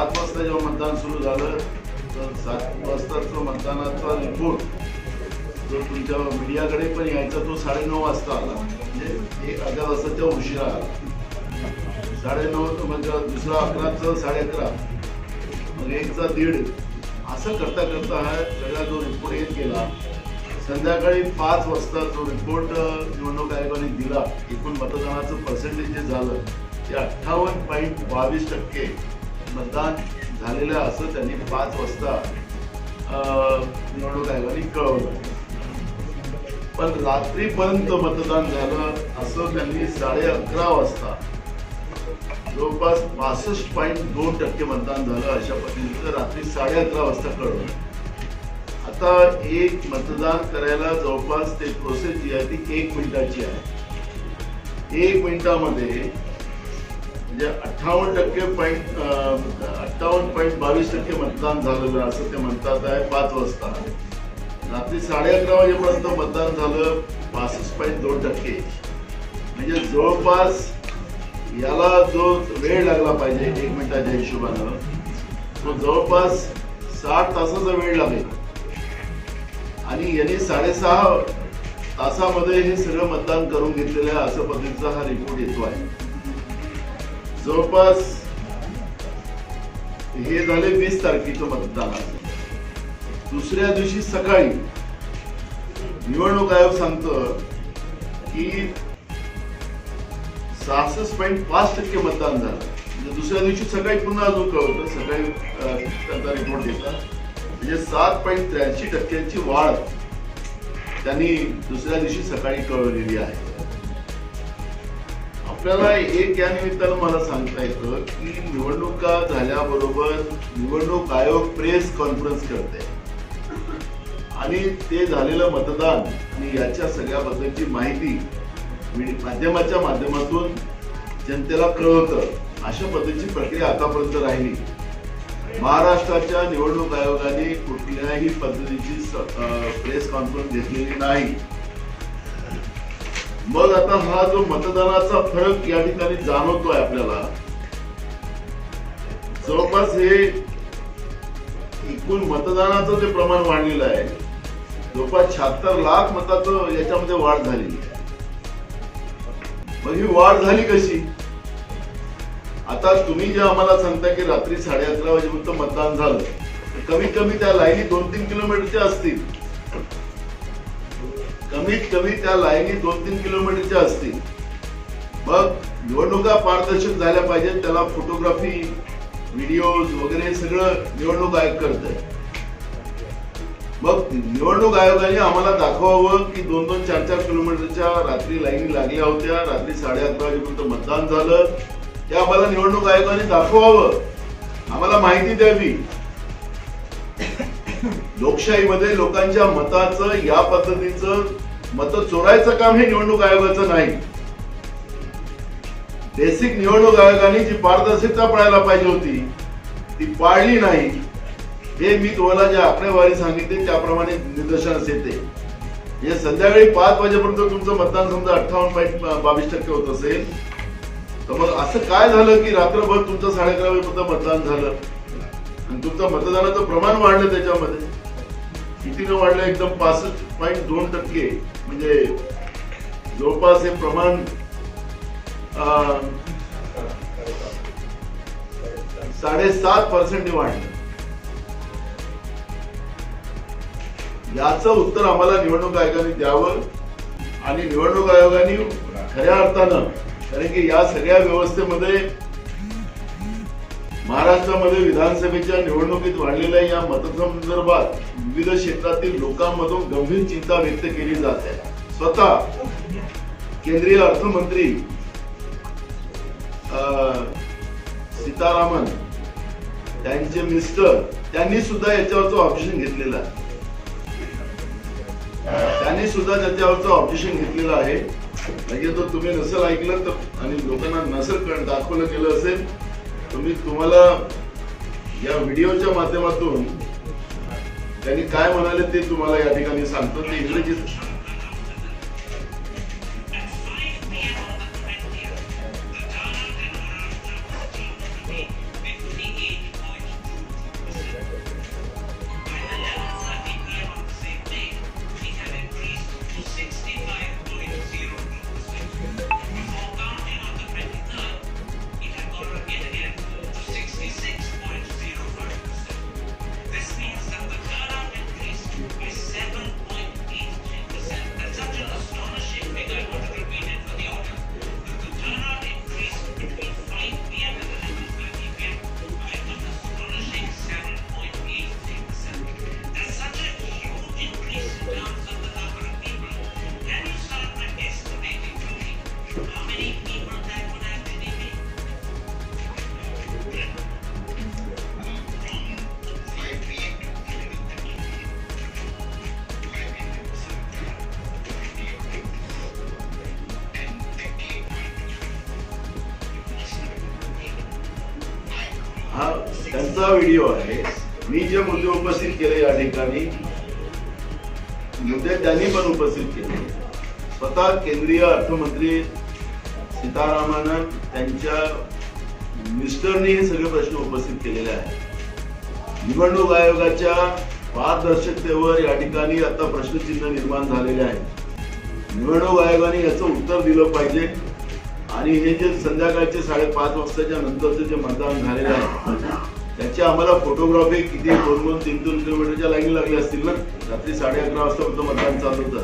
सात वाजता जेव्हा मतदान सुरू झालं तर सात वाजताचं मतदानाचा रिपोर्ट जो तुमच्या मीडियाकडे पण यायचा तो साडेनऊ वाजता आला. म्हणजे एक अर्ध्या वाजताच्या उशिरा आला. साडेनऊ म्हणजे दुसरा अकराचं साडे अकरा मग एकचा दीड. असं करता करता हा सगळा जो रिपोर्ट येत गेला संध्याकाळी पाच वाजता जो रिपोर्ट निवडणूक आयोगाने दिला एकूण मतदानाचं पर्सेंटेज जे झालं ते अठ्ठावन्न पॉईंट बावीस टक्के. मतदान झालेलं असं त्यांनी पाच वाजता निवडणूक आयोगाने कळवलं. पण रात्रीपर्यंत मतदान झालं असं त्यांनी साडे अकरा वाजता जवळपास पासष्ट पॉईंट दोन टक्के मतदान झालं अशा पद्धतीनं रात्री साडे अकरा वाजता कळवलं. आता एक मतदान करायला जवळपास ते प्रोसेस जी आहे ती एक मिनिटाची आहे. एक मिनिटामध्ये म्हणजे अठ्ठावन्न टक्के पॉईंट अठ्ठावन्न पॉईंट बावीस टक्के मतदान झालेलं असं ते म्हणतात आहे. पाच वाजता. रात्री साडे अकरा वाजेपर्यंत मतदान झालं पासष्ट पॉईंट दोन टक्के. म्हणजे जवळपास याला जो वेळ लागला पाहिजे एक मिनिटाच्या हिशोबानं तो जवळपास साठ तासाचा वेळ लागेल. आणि यांनी साडेसहा तासामध्ये हे सगळं मतदान करून घेतलेलं आहे असं पद्धतीचा हा रिपोर्ट येतो आहे. जवळपास हे झाले वीस तारखेचं मतदान. दुसऱ्या दिवशी सकाळी निवडणूक आयोग सांगतं की सहासष्ट पॉईंट पाच टक्के मतदान झालं. म्हणजे दुसऱ्या दिवशी सकाळी पुन्हा अजून कळवतं सकाळी त्यांचा रिपोर्ट देतात म्हणजे सात पॉईंट त्र्याऐंशी टक्क्यांची वाढ त्यांनी दुसऱ्या दिवशी सकाळी कळवलेली आहे. आपल्याला एक या निमित्तानं मला सांगता येतं की निवडणुका झाल्याबरोबर निवडणूक आयोग प्रेस कॉन्फरन्स करते आणि ते झालेलं मतदान आणि याच्या सगळ्याबद्दलची माहिती माध्यमाच्या माध्यमातून जनतेला कळवतं. अशा पद्धतीची प्रक्रिया आतापर्यंत राहिली. महाराष्ट्राच्या निवडणूक आयोगाने कुठल्याही पद्धतीची प्रेस कॉन्फरन्स घेतलेली नाही. मग आता हा जो मतदानाचा फरक या ठिकाणी जाणवतोय आपल्याला. जवळपास हे एकूण मतदानाचं जे प्रमाण वाढलेलं आहे जवळपास शहात्तर लाख मताचं याच्यामध्ये वाढ झाली. मग ही वाढ झाली कशी? आता तुम्ही जे आम्हाला सांगता की रात्री साडे अकरा वाजेपर्यंत मतदान झालं कमीत कमी त्या लाईनी दोन तीन किलोमीटरच्या असतील. कमीत कमी त्या लाईनी दोन तीन किलोमीटरच्या असतील. मग निवडणुका पारदर्शक झाल्या पाहिजेत. त्याला फोटोग्राफी व्हिडिओज वगैरे सगळं निवडणूक आयोग करत आहे मग निवडणूक आयोगाने आम्हाला दाखवावं की दोन दोन चार चार किलोमीटरच्या रात्री लाईनी लागल्या होत्या. रात्री साडे अकरा वाजेपर्यंत मतदान झालं. ते आम्हाला निवडणूक आयोगाने दाखवावं. आम्हाला माहिती द्यावी. लोकशाहीमध्ये लोकांच्या मताचं या पद्धतीचं मत चोरायचं काम हे निवडणूक आयोगाचं नाही. बेसिक निवडणूक आयोगाने जी पारदर्शकता पाळायला पाहिजे होती ती पाळली नाही. हे मी तुम्हाला जे आकडेवारी सांगितली त्याप्रमाणे निदर्शनास येते. हे संध्याकाळी पाच वाजेपर्यंत तुमचं मतदान समजा अठ्ठावन्न पॉईंट बावीस टक्के होत असेल तर मग असं काय झालं की रात्रभर तुमचं साडे अकरा वाजेपर्यंत मतदान झालं? आणि तुमचं मतदानाचं प्रमाण वाढलं त्याच्यामध्ये. कितीनं वाढलं एकदम पासष्ट पॉईंट दोन टक्के. म्हणजे जवळपास हे प्रमाण साडेसात पर्सेंटने वाढलं. याचं उत्तर आम्हाला निवडणूक आयोगाने द्यावं आणि निवडणूक आयोगाने खऱ्या अर्थानं कारण की या सगळ्या व्यवस्थेमध्ये महाराष्ट्रामध्ये विधानसभेच्या निवडणुकीत वाढलेल्या या मतसंदर्भात विविध क्षेत्रातील लोकांमधून गंभीर चिंता व्यक्त केली जात. आहे स्वतः केंद्रीय अर्थमंत्री सीतारामन त्यांचे मिस्टर त्यांनी सुद्धा याच्यावरचं ऑब्जेक्शन घेतलेलं आहे. त्यांनी सुद्धा त्याच्यावरचं ऑब्जेक्शन घेतलेलं आहे. म्हणजे तो तुम्ही नसेल ऐकलं तर आणि लोकांना नसेल दाखवलं गेलं असेल तुम्ही तुम्हाला या व्हिडिओच्या माध्यमातून त्यांनी काय म्हणाले ते तुम्हाला या ठिकाणी सांगतो. ते इंग्रजीत हा त्यांचा व्हिडिओ आहे. मी जे मुद्दे उपस्थित केले या ठिकाणी मुद्दे त्यांनी पण उपस्थित केले. स्वतः केंद्रीय अर्थमंत्री सीतारामन त्यांच्या मिस्टरनी हे सगळे प्रश्न उपस्थित केलेले आहेत. निवडणूक आयोगाच्या पारदर्शकतेवर या ठिकाणी आता प्रश्नचिन्ह निर्माण झालेले आहे निवडणूक आयोगाने याचं उत्तर दिलं पाहिजे. आणि हे जे संध्याकाळचे साडेपाच वाजताच्या नंतरचं जे मतदान झालेलं आहे त्याची आम्हाला फोटोग्राफी किती दोन दोन तीन तीन किलोमीटरच्या लाईन लागली असतील ना? रात्री साडे अकरा वाजता मतदान चालू होतं.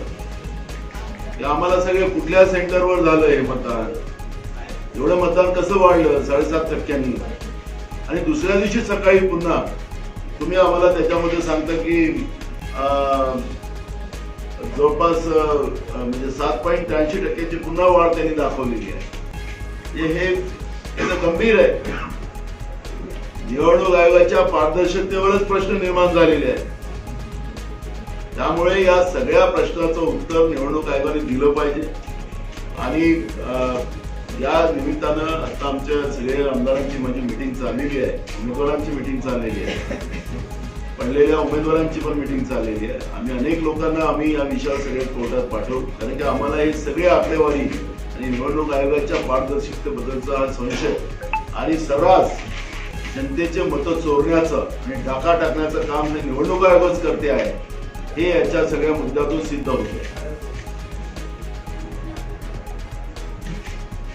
ते आम्हाला सगळे कुठल्या सेंटरवर झालं हे मतदान? एवढं मतदान कसं वाढलं? साडेसात टक्क्यांनी. आणि दुसऱ्या दिवशी सकाळी पुन्हा तुम्ही आम्हाला त्याच्यामध्ये सांगता की अं, जवळपास म्हणजे सात पॉईंट त्र्याऐंशी टक्क्याची पुन्हा वाढ त्यांनी दाखवलेली आहे. हे गंभीर आहे. निवडणूक आयोगाच्या पारदर्शकतेवरच प्रश्न निर्माण झालेले आहेत. त्यामुळे या सगळ्या प्रश्नाचं उत्तर निवडणूक आयोगाने दिलं पाहिजे. आणि या निमित्तानं आता आमच्या सगळ्या आमदारांची माझी मिटिंग चाललेली आहे. उमेदवारांची मिटिंग चाललेली आहे. पडलेल्या उमेदवारांची पण मिटिंग चाललेली आहे. आम्ही अनेक लोकांना आम्ही या विषयावर सगळे कोर्टात पाठवू. कारण की आम्हाला हे सगळे आकडेवारी आणि निवडणूक आयोगाच्या पारदर्शकतेबद्दलचा हा संशय आणि सर्रास जनतेचे मतं चोरण्याचं आणि डाका टाकण्याचं काम हे निवडणूक आयोगच करते आहे हे याच्या सगळ्या मुद्द्यातून सिद्ध होते.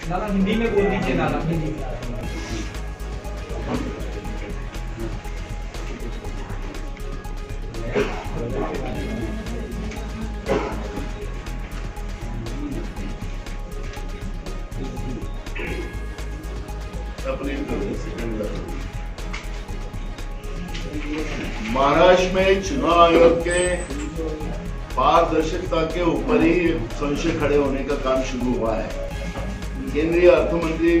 दादा हिंदी में बोल दीजिए दादा हिंदी. चुनाव आयोग के पारदर्शिता के ऊपर ही संशय खड़े होने का काम शुरू हुआ है। केंद्रीय अर्थमंत्री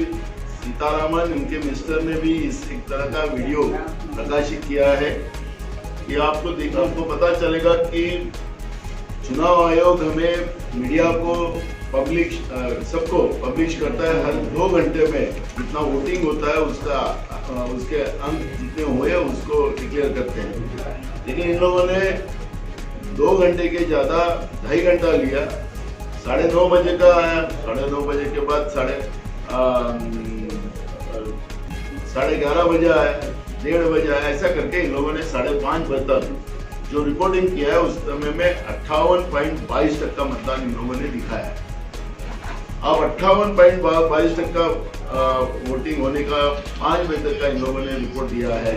सीतारामन, इनके मिनिस्टर ने भी इस एक तरह का वीडियो प्रकाशित किया है कि आपको देखने को पता चलेगा कि चुनाव आयोग हमें मीडिया को पब्लिश सबको पब्लिश करता है। हर दो घंटे में जितना वोटिंग होता है, उसका उसके अंक जितने हुए उसको डिक्लेयर करते हैं। लेकिन इन लोगों ने दो घंटे के ज़्यादा, ढाई घंटा लिया। साढ़े नौ बजे का आया। साढ़े नौ बजे के बाद साढ़े साढ़े ग्यारह बजे आया, डेढ़ बजे आया। ऐसा करके इन लोगों ने साढ़े पाँच बजे तक जो रिपोर्टिंग किया है, उस समय में अट्ठावन पॉइंट बाईस टक्का मतदान इन लोगों ने दिखाया है। अब अट्ठावन पॉइंट बाईस टक्का वोटिंग होने का, पाँच बजे तक का इन लोगों ने रिपोर्ट दिया है।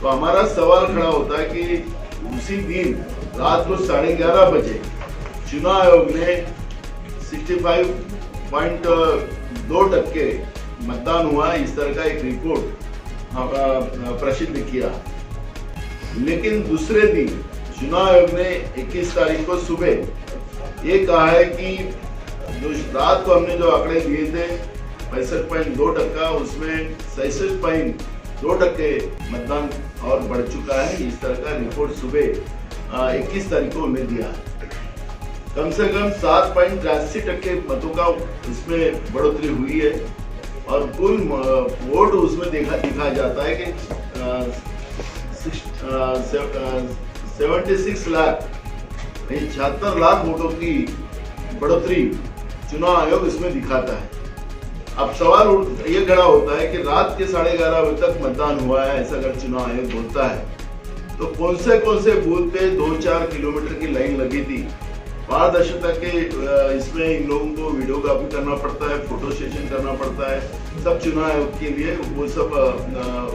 तो हमारा सवाल खड़ा होता है कि उसी दिन रात को साढ़े ग्यारह बजे चुनाव आयोग ने 65 पॉइंट दो टक्के मतदान हुआ, इस तरह का एक रिपोर्ट प्रसिद्ध किया। लेकिन दूसरे दिन चुनाव आयोग ने 21 तारीख को सुबह ये कहा है कि जो रात को हमने जो आंकड़े दिए थे, पैंसठ पॉइंट दो टक्का, उसमें सैसठ पॉइंट दो टक्के मतदान और बढ़ चुका है। इस तरह का रिपोर्ट सुबह इक्कीस तारीख को उन्हें दिया। कम से कम सात पॉइंट तिरासी टक्के मतों का इसमें बढ़ोतरी हुई है और कुल वोट उसमें देखा, दिखा जाता है कि सेवेंटी सिक्स लाख छिहत्तर लाख वोटों की बढ़ोतरी चुनाव आयोग इसमें दिखाता है। अब सवाल ये खड़ा होता है कि रात के साढ़े ग्यारह बजे तक मतदान हुआ है, ऐसा अगर चुनाव आयोग बोलता है तो कौन से कौन से बूथ पे दो चार किलोमीटर की लाइन लगी थी? पारदर्शिता के इसमें इन लोगों को वीडियोग्राफी करना पड़ता है, फ़ोटो सेशन करना पड़ता है, सब चुनाव आयोग के लिए वो सब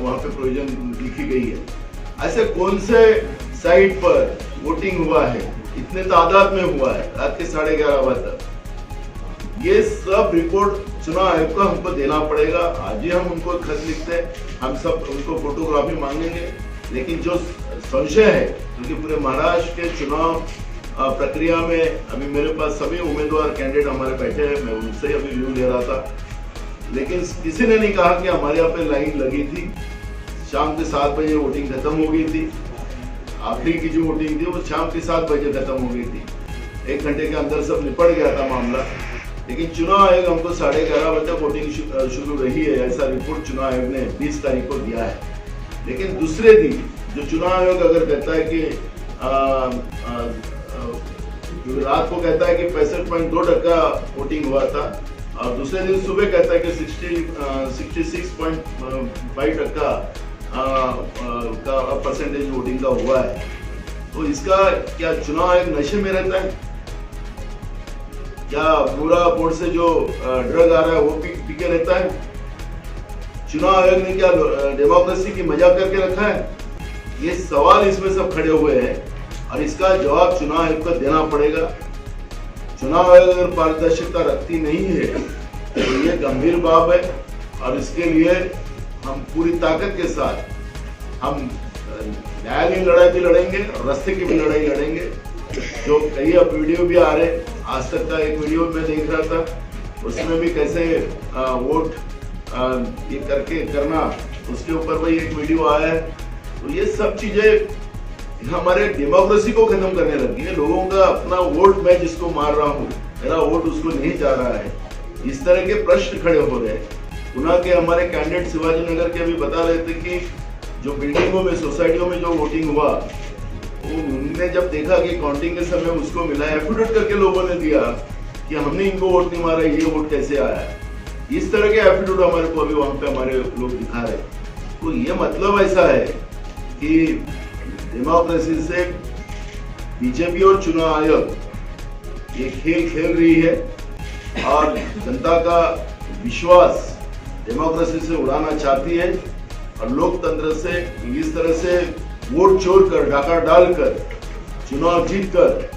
वहाँ पे प्रोविज़न लिखी गई है। ऐसे कौन से साइट पर वोटिंग हुआ है? इतने तादाद में हुआ है, रात के साढ़े ग्यारह बजे तक। ये सब रिपोर्ट चुनाव आयोग को हमको देना पड़ेगा। आज ही हम उनको खत लिखते हैं। हम सब उनको फोटोग्राफी मांगेंगे। लेकिन जो संशय है, क्योंकि पूरे महाराष्ट्र के चुनाव प्रक्रिया में अभी मेरे पास सभी उम्मीदवार कैंडिडेट हमारे बैठे हैं। मैं उनसे अभी व्यू ले रहा था। लेकिन किसी ने नहीं कहा कि हमारे यहाँ पे लाइन लगी थी। शाम के सात बजे वोटिंग खत्म हो गई थी। आखिरी की जो वोटिंग थी, वो शाम के सात बजे खत्म हो गई थी। एक घंटे के अंदर सब निपट गया था मामला। लेकिन चुनाव आयोग हमको साढ़े ग्यारह बजे तक वोटिंग शुरू रही है, ऐसा रिपोर्ट चुनाव आयोग ने 20 तारीख को दिया है। लेकिन दूसरे दिन जो चुनाव आयोग अगर कहता है कि रात को कहता है कि पैंसठ पॉइंट दो टक्का वोटिंग हुआ था, और दूसरे दिन सुबह कहता है कि sixty sixty six point five टक्का का परसेंटेज वोटिंग का हुआ है। तो इसका क्या चुनाव आयोग नशे में रहता है? क्या बुरा बोर्ड से जो ड्रग आ रहा है वो पी, पी के रहता है? चुनाव आयोग ने क्या डेमोक्रेसी की मज़ाक करके रखा है? ये सवाल इसमें सब खड़े हुए हैं और इसका जवाब चुनाव आयोग को देना पड़ेगा। चुनाव आयोग अगर पारदर्शिता रखती नहीं है तो ये गंभीर बाब है और इसके लिए हम पूरी ताकत के साथ हम न्यायालयीन लड़ाई भी लड़ेंगे और रस्ते की भी लड़ाई लड़ेंगे। जो कई अब वीडियो भी आ रहे आज तक का एक वीडियो मैं देख रहा था उसमें भी कैसे अ, वोट अ, ये करके करना उसके ऊपर भाई एक वीडियो आया है। तो ये सब चीज़ें हमारे डेमोक्रेसी को खत्म करने लगी है। लोगों का अपना वोट मैं जिसको मार रहा हूँ मेरा वोट उसको नहीं जा रहा है। इस तरह के प्रश्न खड़े हो हैं पुनः के हमारे कैंडिडेट शिवाजी नगर के अभी बता रहे थे कि जो बिल्डिंगों में सोसाइटियों में जो वोटिंग हुआ वो उनने जब देखा कि काउंटिंग के समय उसको मिला एफिडेविट करके लोगों ने दिया कि हमने इनको वोट नहीं मारा, ये वोट कैसे आया? इस तरह के एफिडेविट हमारे को अभी वहाँ पे हमारे लोग दिखा रहे तो ये मतलब ऐसा है कि डेमोक्रेसी से बीजेपी और चुनाव आयोग, ये खेल खेल रही है और जनता का विश्वास डेमोक्रेसी से उड़ाना चाहती है और लोकतंत्र से इस तरह से वोट चोर कर डाका डालकर, चुनाव जीत कर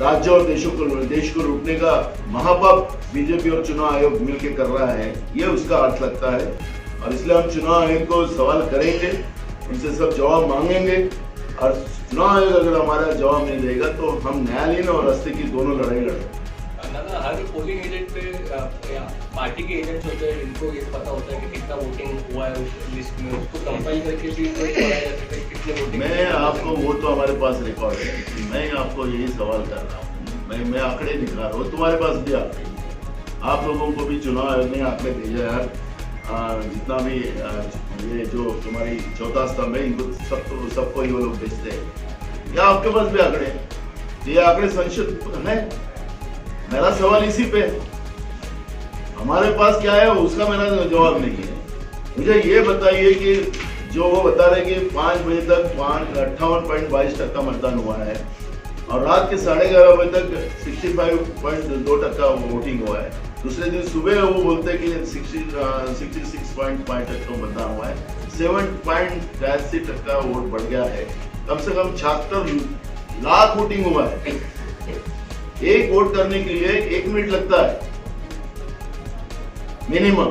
राज्य और देशों को, देश को लूटने का महापाप बीजेपी और चुनाव आयोग मिलकर कर रहा है, ये उसका अर्थ लगता है। और इसलिए हम चुनाव आयोग को सवाल करेंगे, उनसे सब जवाब मांगेंगे। और चुनाव आयोग अगर हमारा जवाब नहीं देगा तो हम न्यायालयीन और रस्ते की दोनों लड़ाई लड़ेंगे। हर पोलिंग एजेंट पे पार्टी के एजेंट्स होते हैं इनको ये पता होता है कि कितना वोटिंग हुआ है उस लिस्ट में उसको कंपाइल करके भी कितने वोटिंग मैं आपको वो तो हमारे पास रिकॉर्ड है मैं आपको यही सवाल कर रहा हूँ। मैं मैं आंकड़े दिखा रहा हूँ तुम्हारे पास भी आंकड़े आप लोगों को भी चुनाव आयोग ने आंकड़े भेजा यार। आ, जितना भी ये जो तुम्हारी चौथा स्तंभ है इनको सबको सबको ये लोग भेजते हैं। या आपके पास भी आंकड़े ये आंकड़े संशोधित है? मेरा सवाल इसी पे। हमारे पास क्या है, उसका मेरा जवाब नहीं है। मुझे ये बताइए कि जो वो बता रहे कि पाँच बजे तक अट्ठावन पॉइंट बाईस टक्का मतदान हुआ है और रात के साढ़े ग्यारह बजे तक सिक्सटी फाइव पॉइंट दो टक्का वोटिंग हुआ है। दूसरे दिन सुबह वो बोलते हैं कि सिक्सटी सिक्स पॉइंट फाइव टक्का मतदान हुआ है। सेवन पॉइंट बयासी टक्का वोट बढ़ गया है। कम से कम छिहत्तर लाख वोटिंग हुआ है। एक वोट करने के लिए एक मिनट लगता है। मिनिमम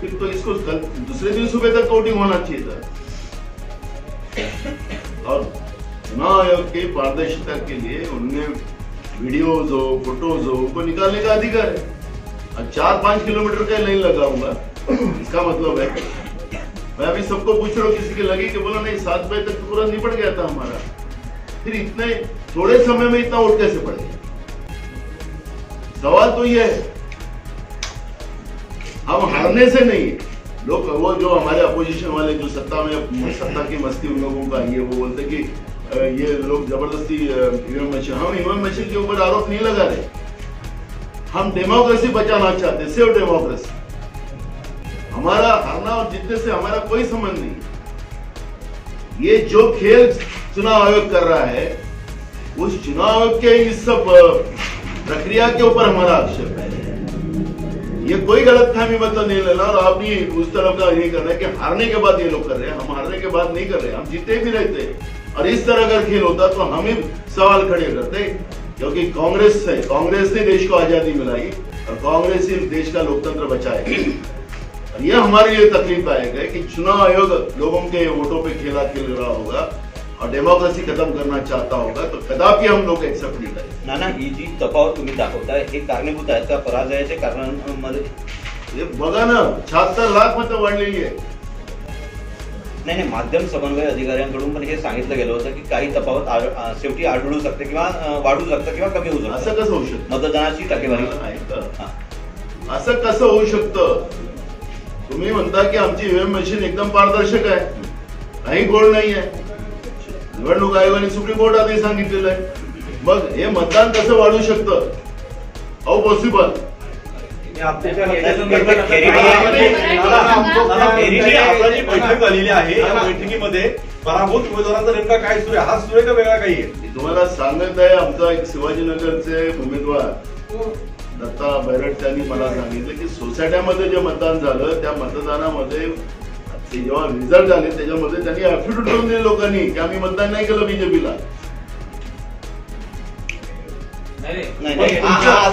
फिर तो इसको दूसरे दिन सुबह तक वोटिंग होना चाहिए था। और चुनाव आयोग की पारदर्शिता के लिए उनने वीडियोज़ हो फ़ोटोज़ हो, उनको निकालने का अधिकार है। और चार पाँच किलोमीटर का लाइन लगाऊँगा। इसका मतलब है, मैं अभी सबको पूछ रहा हूँ, किसी के लगे कि बोला, नहीं, सात बजे तक तो पूरा निपट गया था हमारा। फिर इतने थोड़े समय में इतना वोट कैसे पड़? गया सवाल तो यह है। हम हारने से नहीं, लोग वो जो हमारे अपोजिशन वाले जो सत्ता में, सत्ता की मस्ती उन लोगों का, ये वो बोलते कि ये लोग ज़बरदस्ती ईवीएम मशीन हम ईवीएम मशीन के ऊपर आरोप नहीं लगा रहे। हम डेमोक्रेसी बचाना चाहते सिर्फ़ डेमोक्रेसी हमारा हारना और जीतने से हमारा कोई संबंध नहीं। ये जो खेल चुनाव आयोग कर रहा है, उस चुनाव आयोग के इस सब प्रक्रिया के ऊपर हमारा आक्षेप है। ये कोई गलत फहमी मतलब नहीं लेना और आप भी उस तरफ़ का ये कर रहे हैं कि हारने के बाद ये लोग कर रहे हैं, हम हारने के बाद नहीं कर रहे, हम जीते भी रहते और इस तरह अगर खेल होता तो हम ही सवाल खड़े करते, क्योंकि कांग्रेस से कांग्रेस ने देश को आज़ादी मिलाई, और कांग्रेस ही देश का लोकतंत्र बचाए। और ये हमारे लिए तकलीफ़ आएगा कि चुनाव आयोग लोगों के वोटों पे खेला खेल रहा होगा और डेमोक्रेसी खत्म करना चाहता होगा तो कदापि हम लोग एक्सेप्ट नहीं करेंगे। नाना ही जी तफावत तुम्ही दाखवताय हे? कारणीभूत आहेत का पराजयाच्या कारणांमध्ये हे बघा ना शहात्तर लाख मतं वाढलेली आहे नाही नाही माध्यम समन्वय अधिकाऱ्यांकडून पण हे सांगितलं गेलं होतं की काही तफावत आढ- अं, शेवटी आढळू शकते किंवा अं, वाढू शकतं किंवा कमी होऊ असं शकतं कसं होऊ शकतं? मतदानाची टक्केवारी. ऐका. हा. असं कसं होऊ शकतं? तुम्ही म्हणता की आमची ईव्हीएम मशीन एकदम पारदर्शक आहे. काही गोड नाही आहे निवडणूक आयोगाने सुप्रीम कोर्टात हे सांगितलेलं आहे. मग हे मतदान कसं वाढू शकतं? हाऊ पॉसिबल जी आपला जी बैठक झालेली आहे. या बैठकीमध्ये पराभूत उमेदवारांचा नेमका काय सुरू आहे? हा सुरू आहे का वेगळा काही आहे? तुम्हाला सांगत आहे आमचा एक शिवाजीनगरचे उमेदवार दत्ता बैरट त्यांनी मला सांगितलं की सोसायट्यामध्ये जे मतदान झालं त्या मतदानामध्ये ते जेव्हा रिझल्ट आले त्याच्यामध्ये त्यांनी अफिडेव्हिट करून दिले लोकांनी की आम्ही मतदान नाही केलं बीजेपीला. हा- हा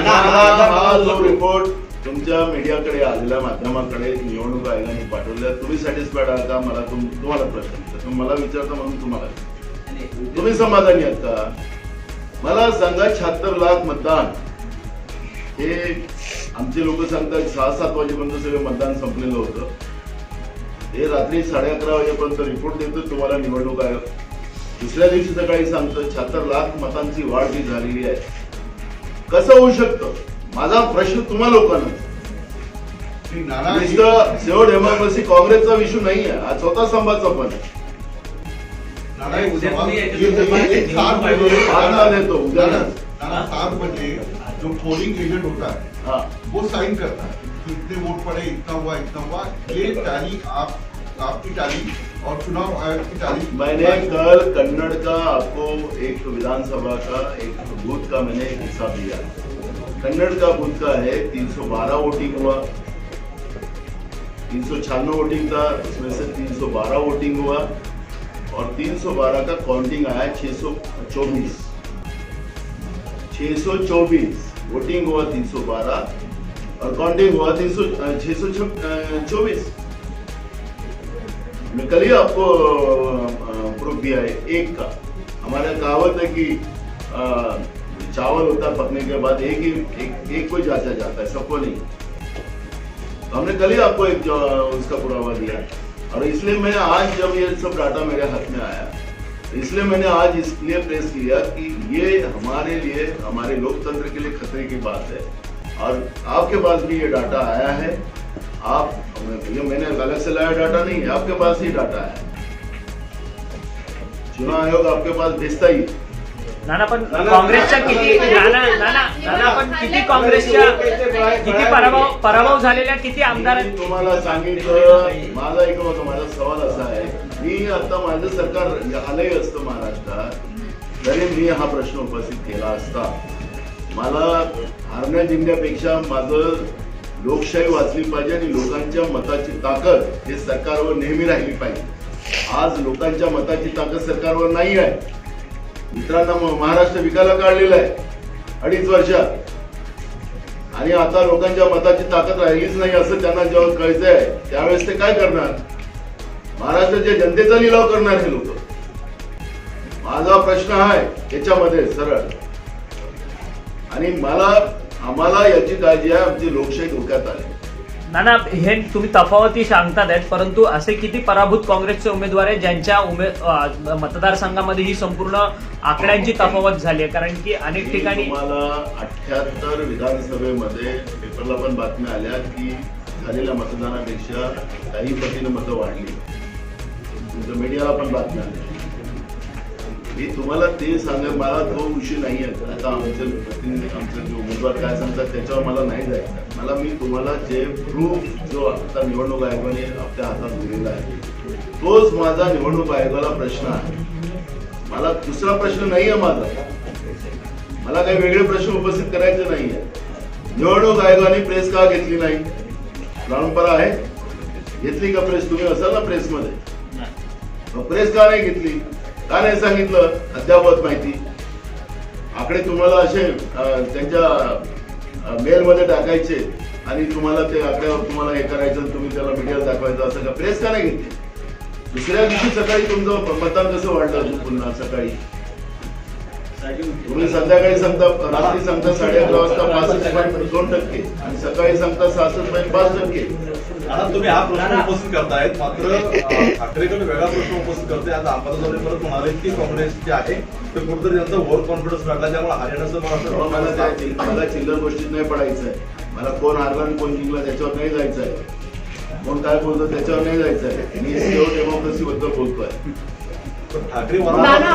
हा- हा हा- हा रिपोर्ट तुमच्या मीडियाकडे आलेल्या माध्यमाकडे निवडणूक आयोगाने पाठवला तुम्ही सॅटिस्फाईड आहात का? मला तुम- तुम्हाला प्रश्न मला विचारता म्हणून तुम्हाला. तुम्ही समाधानी आहात का? मला सांगा शहात्तर लाख मतदान हे आमचे लोक सांगतात सहा सात वाजेपर्यंत सगळं मतदान संपलेलं होतं. हे रात्री साडे अकरा वाजेपर्यंत रिपोर्ट देतो तुम्हाला निवडणूक आयोग. दुसऱ्या दिवशी सकाळी सांगतं शहात्तर लाख मतांची वाढ जी झालेली आहे. कसं होऊ शकतं? माझा प्रश्न तुम्हा लोकांना. सेव डेमोक्रेसी काँग्रेसचा विषय नाही आहे हा स्वतः संभाचा पण देतो. नाना, सात बजे जो पोलिंग एजेंट होता है। वो साइन करता है कि इतने वोट पड़े इतना हुआ इतना हुआ। ये टैली आप आपकी टैली और चुनाव आयोग की टैली। मैंने कल कन्नड़ का आपको एक विधानसभा का एक बूथ का मैंने एक हिसाब दिया। कन्नड़ का बूथ का है 312 वोटिंग हुआ। तीन सौ छियानवे वोटिंग था उसमें से 312 वोटिंग हुआ। और 312 का काउंटिंग आया 624 624 वोटिंग हुआ 312 और काउंटिंग हुआ 300 624 मैं कल ही आपको प्रूफ दिया है एक का। हमारा कहावत है कि चावल होता है पकने के बाद एक ही एक, एक को जांचा जाता है सबको नहीं। तो हमने कल ही आपको एक उसका पुरावा दिया। और इसलिए मैं आज जब ये सब डाटा मेरे हाथ में आया इसलिए मैंने आज इसलिए प्रेस किया कि ये हमारे लिए हमारे लोकतंत्र के लिए खतरे की बात है। और आपके पास भी ये डाटा आया है। आप ये मैंने अलग से लाया डाटा नहीं है आपके पास ही डाटा है। चुनाव आयोग आपके पास भेजता ही है। नाना पण काँग्रेसच्या किती नाना नाना नाना पण किती काँग्रेसच्या किती पराभव पराभव झालेल्या किती तुम्हाला सांगितलं माझा एक माझा सवाल असा आहे मी आता माझं सरकार आलंही असतं महाराष्ट्रात. तरी मी हा प्रश्न उपस्थित केला असता. मला हारण्या जिंकण्यापेक्षा माझं लोकशाही वाचली पाहिजे आणि लोकांच्या मताची ताकद हे सरकारवर नेहमी राहिली पाहिजे. आज लोकांच्या मताची ताकद सरकारवर नाही आहे. मित्रांना म- महाराष्ट्र विकायला काढलेला आहे. अडीच वर्षात. आणि आता लोकांच्या मताची ताकद राहिलीच नाही असं त्यांना जेव्हा कळतंय त्यावेळेस ते काय करणार? महाराष्ट्राच्या जनतेचा लिलाव करणार हे लोक. माझा प्रश्न आहे याच्यामध्ये सरळ. आणि मला आम्हाला याची काळजी आहे आमची लोकशाही धोक्यात आली. नाना हे तुम्ही तफावती सांगतात आहेत परंतु असे किती पराभूत काँग्रेसचे उमेदवार आहेत ज्यांच्या उमे मतदारसंघामध्ये ही संपूर्ण आकड्यांची तफावत झाली आहे? कारण की अनेक ठिकाणी तुम्हाला अठ्याहत्तर विधानसभेमध्ये पेपरला पण बातम्या आल्या की झालेल्या मतदानापेक्षा काही पटीनं मतं वाढली. तुमच्या मीडियाला पण बातम्या मी तुम्हाला ते सांगा मला तो विषय नाही आहे आता आमचे प्रतिनिधी आमचे जे उमेदवार काय सांगतात त्याच्यावर मला नाही जायचं. मला मी तुम्हाला जे प्रूफ जो आता निवडणूक आयोगाने आपल्या हातात दिलेला आहे तोच माझा निवडणूक आयोगाला प्रश्न आहे. मला दुसरा प्रश्न नाही आहे माझा. मला काही वेगळे प्रश्न उपस्थित करायचे नाहीये. निवडणूक आयोगाने प्रेस का घेतली नाही? परंपरा आहे? घेतली का प्रेस तुम्ही असाल ना प्रेसमध्ये प्रेस का नाही घेतली. का नाही सांगितलं अद्यापत माहिती. आकडे तुम्हाला असे त्यांच्या मेलमध्ये टाकायचे आणि तुम्हाला ते आकड्यावर तुम्हाला हे करायचं तुम्ही त्याला मीडियाला दाखवायचं असं का? प्रेस का नाही घेतली. दुसऱ्या दिवशी सकाळी तुमचं मतदान कसं वाढलं पुन्हा सकाळी? तुम्ही संध्याकाळी सांगता रात्री सांगता साडे अकरा वाजता पासष्ट पॉईंट दोन टक्के. आणि सकाळी सांगता सहासष्ट पॉईंट पाच टक्के. आता तुम्ही हा प्रश्न उपस्थित करतायत मात्र ठाकरेकडे वेगळा प्रश्न उपस्थित करते आता अंबादासोबत परत म्हणाले की काँग्रेस जे आहे ते कुठेतरी त्यांचा ओव्हर कॉन्फिडन्स वाढला त्यामुळे हरियाणाचं मला मला चिल्लर गोष्टीत नाही पडायचं आहे मला कोण हारला आणि कोण जिंकला त्याच्यावर नाही जायचं आहे कोण काय बोलतो त्याच्यावर नाही जायचं आहे मी सेव डेमोक्रेसी बद्दल बोलतोय. ठाकरे नाना.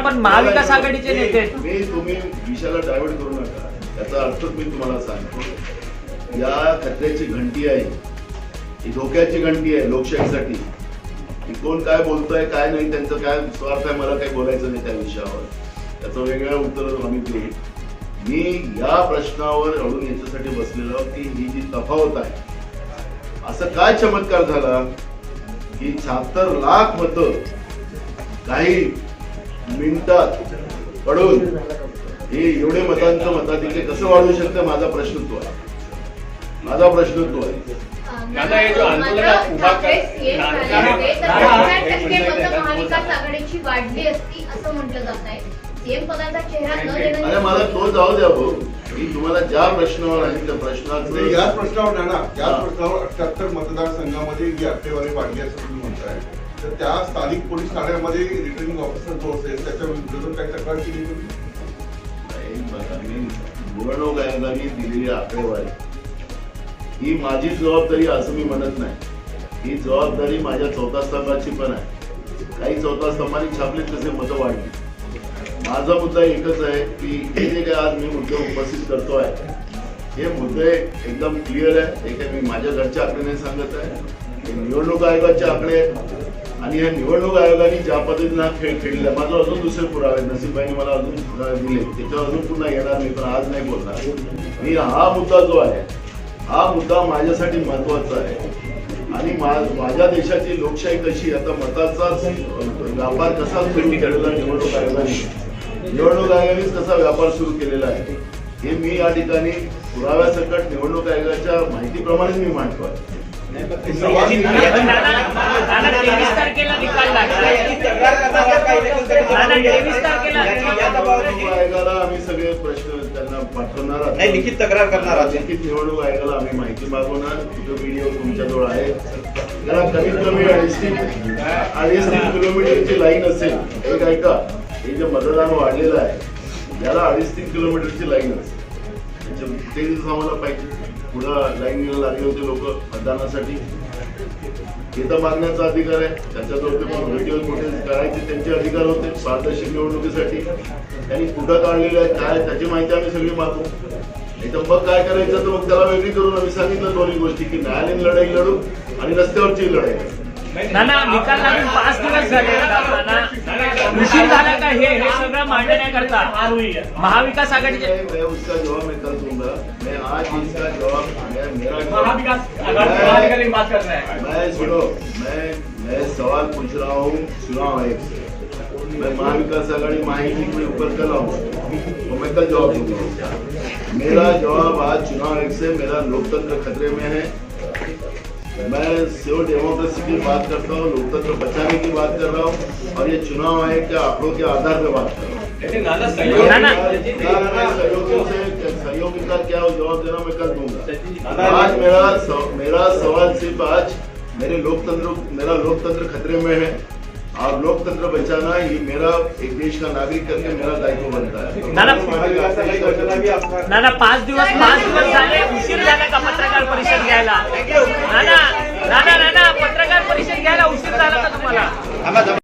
पण महाविकास आघाडीचे नेते. मी तुम्ही विषयाला डायव्हर्ट करू नका. त्याचा अर्थच मी तुम्हाला सांगतो या खतऱ्याची घंटी आहे. ही धोक्याची घंटी आहे लोकशाहीसाठी. की कोण काय बोलतोय काय नाही त्यांचं काय स्वार्थ आहे मला काही बोलायचं नाही त्या विषयावर. त्याचं वेगळं उत्तर आम्ही देऊ. मी या प्रश्नावर अडून याच्यासाठी बसलेलो की ही जी तफावत आहे असं काय चमत्कार झाला? की शहात्तर लाख मतं काही मिनिटात पडून हे एवढे मतांचं मताधिक्य कसं वाढवू शकतं माझा प्रश्न तो आहे. माझा प्रश्न तो आहे. दादा, हे जो आंदोलनात उभा कर- महाविकास आघाडीची वाढली असती असं म्हटलं जात आहे. सीएम पदाचा चेहरा न देणं अरे मला तो जाऊ द्या भाऊ. मी तुम्हाला ज्या प्रश्नावर आहे त्या प्रश्नाचं म्हणजे याच प्रश्नावर ना ना याच प्रश्नावर अठ्याहत्तर मतदारसंघामध्ये जी आकडेवारी वाढली असं तुम्ही म्हणताय. तर त्या स्थानिक पोलीस ठाण्यामध्ये रिटर्निंग ऑफिसर जो असेल त्याच्या विरुद्ध काही तक्रार केली तुम्ही? निवडणूक आयोगाने दिलेली आकडेवारी. ही माझी जबाबदारी असं मी म्हणत नाही. ही जबाबदारी माझ्या चौथा स्तंभाची पण आहे. काही चौथा स्तंभाने छापले तसे मतं वाढली. माझा मुद्दा एकच आहे की हे जे काही आज मी मुद्दे उपस्थित करतो आहे हे मुद्दे एकदम क्लिअर आहे. हे मी माझ्या घरच्या आकडे नाही सांगत आहे. हे निवडणूक आयोगाचे आकडे आहेत. आणि या निवडणूक आयोगाने ज्या पद्धतीने हा खेळ खेळला माझं अजून दुसरे पुरावे नसीबाईने मला अजून पुरावे दिले. त्याच्यावर अजून पुन्हा येणार मी पण आज नाही बोलणार. मी हा मुद्दा जो आहे हा मुद्दा माझ्यासाठी महत्त्वाचा आहे. आणि मा- माझ्या देशाची लोकशाही कशी आता मताचा व्यापार कसा सुरू निवडणूक आयोगाने? निवडणूक आयोगानेच कसा व्यापार सुरू केलेला आहे. हे मी या ठिकाणी पुराव्यासकट निवडणूक आयोगाच्या माहितीप्रमाणे मी मांडतो आहे. आयोगाला आम्ही सगळे प्रश्न त्यांना पाठवणार आहोत. नाही लिखित तक्रार करणार आहात. लिखित निवडणूक आयोगाला आम्ही माहिती मागवणार. तो व्हिडिओ तुमच्याजवळ आहे. त्याला कमीत कमी अडीच तीन अडीच तीन किलोमीटरची लाईन असेल. एक ऐका. हे जे मतदान वाढलेलं आहे याला अडीच तीन किलोमीटरची लाईन असते. म्हणजे ते दिवस आम्हाला पाहिजे. पुढं लाईन लागले होते लोक मतदानासाठी. हे तर मागण्याचा अधिकार आहे. त्याच्याजवळ पण व्हिडिओ फुटेज करायचे त्यांचे अधिकार होते पारदर्शक निवडणुकीसाठी. त्यांनी कुठं काढलेलं आहे काय त्याची माहिती आम्ही सगळी मागू नाही तर मग काय करायचं? तर मग त्याला वेगळी करून आम्ही सांगितलं दोन्ही गोष्टी की न्यायालयीन लढाई लढू आणि रस्त्यावरची लढाई नाना निकाल लागून पाच दिवस झाले. उशीर झाला का हे? हे सगळं मांडण्याकरता महाविकास आघाडीचे मैं मैं उसका जवाब मैं कल दूँगा. मैं आज इसका जवाब मैं मेरा जवाब- महाविकास आघाड़ी बात कर रहे हैं। मैं सुनो मैं मैं सवाल पूछ रहा हूँ चुनाव आयोग से। मैं महाविकास आघाड़ी माहिती के ऊपर कल आऊँ तो मैं कल जवाब दूँगा। मेरा जवाब आज चुनाव आयोग से मेरा लोकतंत्र खतरे में है। मैं सिविल डेमोक्रेसी की बात करता हूँ लोकतंत्र बचाने की बात कर रहा हूँ और ये चुनाव आयोग के आंकड़ों के आधार पर बात कर रहा हूँ। नहीं, नाना ना, सहयोग ना। सहयोगियों से सहयोगी का क्या जवाब देना मैं कल दूँगा। आज मेरा मेरा सवाल सिर्फ़ आज मेरे लोकतंत्र मेरा लोकतंत्र खतरे में है। और लोकतंत्र बचाना ये मेरा एक देश का नागरिक करके मेरा दायित्व बनता है नाना महाविकासाला घोषणा भी आपला नाना पाच दिवस पाच दिवस झाले उशीर झाला का पत्रकार परिषद घ्यायला नाना नाना नाना पत्रकार परिषद घ्यायला उशीर झाला का तुम्हाला थांबा, थांबा.